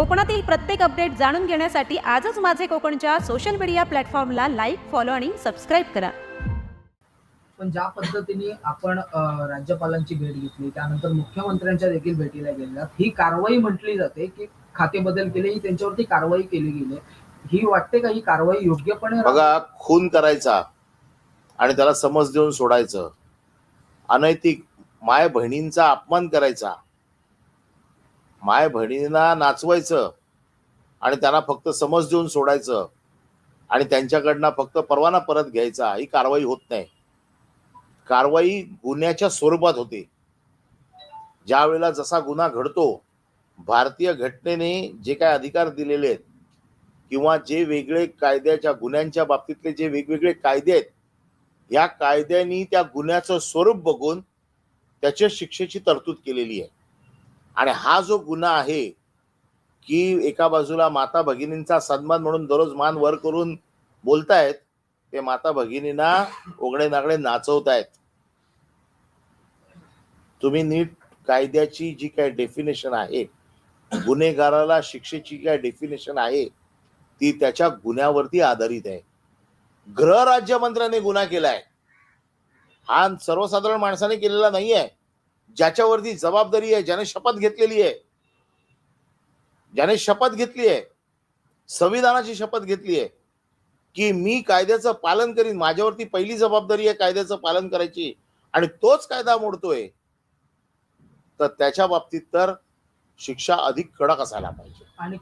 कोकणातील प्रत्येक अपडेट जाणून घेण्यासाठी आजच माझे कोकणच्या सोशल मीडिया प्लॅटफॉर्मला लाईक फॉलो आणि सबस्क्राईब करा. पण ज्या पद्धतीने आपण राज्यपालांची भेट घेतली त्यानंतर मुख्यमंत्र्यांच्या देखील भेटीला गेलेला ही कारवाई म्हटली जाते की खाते बदल केले ही त्यांच्यावरती कारवाई केली गेली. ही वाटते का ही कारवाई योग्यपणे? बघा खून करायचा आणि त्याला समज देऊन सोडायचं. अनैतिक माय बहिणींचा अपमान करायचा. माय बहिणींना नाचवायचं आणि त्यांना फक्त समज देऊन सोडायचं आणि त्यांच्याकडनं फक्त परवाना परत घ्यायचा ही कारवाई होत नाही. कारवाई गुन्ह्याच्या स्वरूपात होते. ज्या वेळेला जसा गुन्हा घडतो भारतीय घटनेने जे काय अधिकार दिलेले आहेत किंवा जे वेगळे कायद्याच्या गुन्ह्यांच्या बाबतीतले जे वेगवेगळे कायदे आहेत या कायद्यांनी त्या गुन्ह्याचं स्वरूप बघून त्याच्या शिक्षेची तरतूद केलेली आहे. आणि हा जो गुन्हा आहे की एका बाजूला माता भगिनींचा सन्मान म्हणून दररोज मान वर करून बोलतायत ते माता भगिनींना ओगडे नागडे नाचवतायत. तुम्ही नीट कायद्याची जी काय डेफिनेशन आहे गुन्हेगाराला शिक्षेची काय डेफिनेशन आहे ती त्याच्या गुन्ह्यावरती आधारित आहे. गृह राज्यमंत्र्याने गुन्हा केलाय. हा सर्वसाधारण माणसाने केलेला नाही आहे ज्याच्यावरती जबाबदारी आहे ज्याने शपथ घेतलेली आहे. ज्याने शपथ घेतली आहे संविधानाची शपथ घेतली आहे की मी कायद्याचं पालन करीन माझ्यावरती पहिली जबाबदारी आहे कायद्याचं पालन करायची आणि तोच कायदा मोडतोय तर त्याच्या बाबतीत तर शिक्षा अधिक कडक असायला पाहिजे. आणि